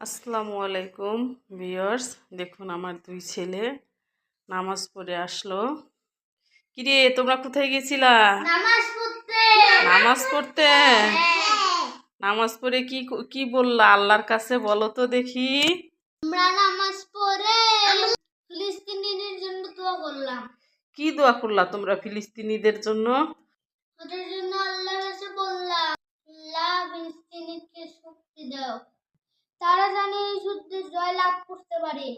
আসসালামু আলাইকুম ভিউয়ার্স। দেখুন আমার দুই ছেলে নামাজ পড়ে আসলো। কিরে তোমরা কোথায় গেছিলা? নামাজ পড়তে। নামাজ পড়তে? হ্যাঁ। নামাজ পড়ে কি কি বললা? আল্লাহর কাছে বলো তো দেখি। আমরা নামাজ পড়ে ফিলিস্তিনিদের জন্য দোয়া করলাম। কি দোয়া করলা তোমরা ফিলিস্তিনিদের জন্য? ওদের জন্য আল্লাহর কাছে বললাম আল্লাহ ফিলিস্তিনিকে শক্তি দাও। তারা জানে এই যুদ্ধে জয় লাভ করতে পারে।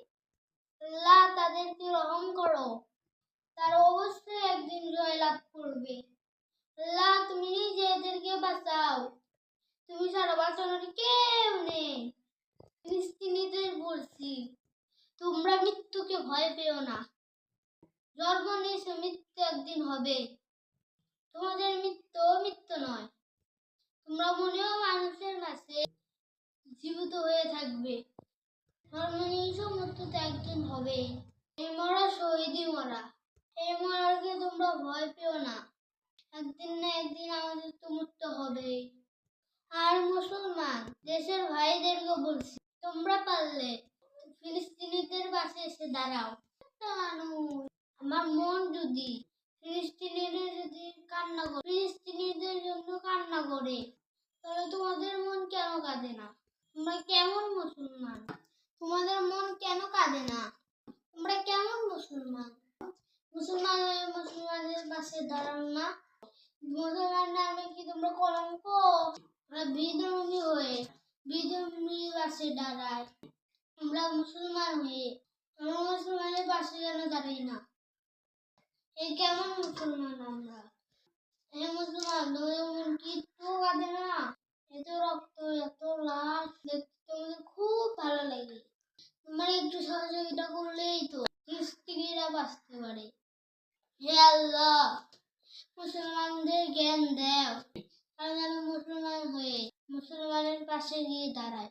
আল্লাহ তাদেরকে রহম করো। তারা অবশ্যই একদিন জয় লাভ করবে। আল্লাহ, তুমি নিজে এদেরকে বাঁচাও। তুমি ছাড়া বাঁচানোর কেউ নেই। ফিলিস্তিনিদের বলছি, তোমরা মৃত্যুকে ভয় পেও না। জন্ম নিয়েছে মৃত্যু একদিন হবে। তোমাদের মৃত্যু মৃত্যু নয়। তোমরা মনেও মানুষের জীবিত হয়ে থাকবে। নিয়েছো মৃত্যু একদিন হবে। এই মরা শহীদই মরা এই মরাকে তোমরা ভয় পেও না। একদিন না একদিন আমাদের তো মৃত্যু হবে। আর মুসলমান, দেশের ভাইদেরকে বলছি, তোমরা পারলে ফিলিস্তিনিদের পাশে এসে দাঁড়াও। মানুষ, আমার মন যদি ফিলিস্তিনিদের যদি কান্না করে, ফিলিস্তিনিদের জন্য কান্না করে, তাহলে তোমাদের মন কেন কাঁদে না? তোমরা কেমন মুসলমান? তোমাদের মন কেন কাঁদে না? তোমরা কেমন মুসলমান? মুসলমান মুসলমানের পাশে দাঁড়ান না। মুসলমান নামে কি তোমরা কলঙ্ক? আমরা বিধর্মী হয়ে বিধর্মী পাশে দাঁড়ায়। আমরা মুসলমান হয়ে আমরা মুসলমানের পাশে কেন দাঁড়াই না? এই কেমন মুসলমান আমরা? এই মুসলমান তোমাদের মন কি একটু সহযোগিতা করলেই তো স্ত্রীরা বাঁচতে পারে। হে আল্লাহ, মুসলমানদের জ্ঞান দেও। কারণ আমি মুসলমান হয়ে মুসলমানের পাশে গিয়ে দাঁড়ায়।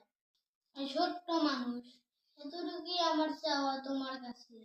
ছোট্ট মানুষ, এতটুকুই আমার চাওয়া তোমার কাছে।